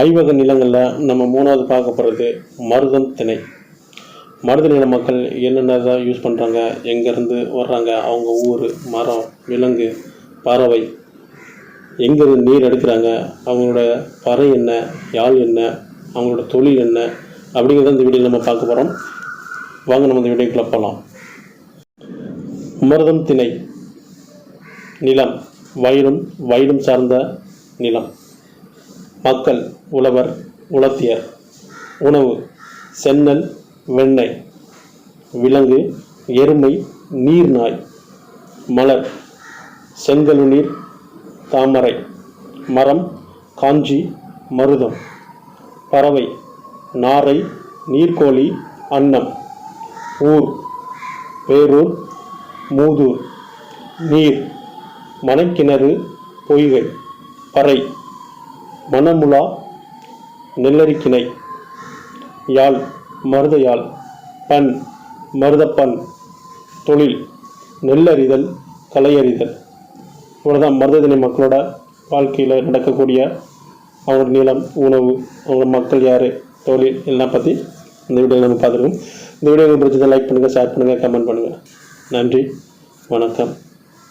ஐவக நிலங்களில் நம்ம மூணாவது பார்க்க போகிறது மருதம் திணை. மருத நில மக்கள் என்னென்ன தான் யூஸ் பண்ணுறாங்க எங்கேருந்து வர்றாங்க அவங்க ஊர் மரம் விலங்கு பறவை எங்கேருந்து நீர் எடுக்கிறாங்க அவங்களோட பறை என்ன யாழ் என்ன அவங்களோட தொழில் என்ன அப்படிங்கிறத இந்த வீடியோ நம்ம பார்க்க போகிறோம் வாங்க நம்ம இந்த வீடியோக்குள்ளே போகலாம் மருதம் திணை. நிலம். வயலும் வயலும் சார்ந்த நிலம். மக்கள் உழவர் உலத்தியர். உணவு சென்னல் வெண்ணெய். விலங்கு எருமை நீர்நாய். மலர் செங்கலுநீர் தாமரை. மரம் காஞ்சி மருதம். பறவை நாரை நீர்க்கோழி அன்னம். ஊர் பேரூர் மூதூர். நீர் மணக்கிணறு பொய்கை. பறை. மணமுலா நெல்லரிக்கிணை யாழ் மருத யாழ் பண் மருதப்பண் தொழில் நெல்லறிதல் கலையறிதல். இவ்வளோதான் மருததினை மக்களோட வாழ்க்கையில் நடக்கக்கூடிய அவங்க நிலம் உணவு அவங்க மக்கள் யார் தொழில் எல்லாம் பற்றி இந்த வீடியோவில் நம்ம பார்த்துருக்கோம். இந்த வீடியோ பிடிச்சதை லைக் பண்ணுங்கள் ஷேர் பண்ணுங்கள் கமெண்ட் பண்ணுங்கள் நன்றி வணக்கம்.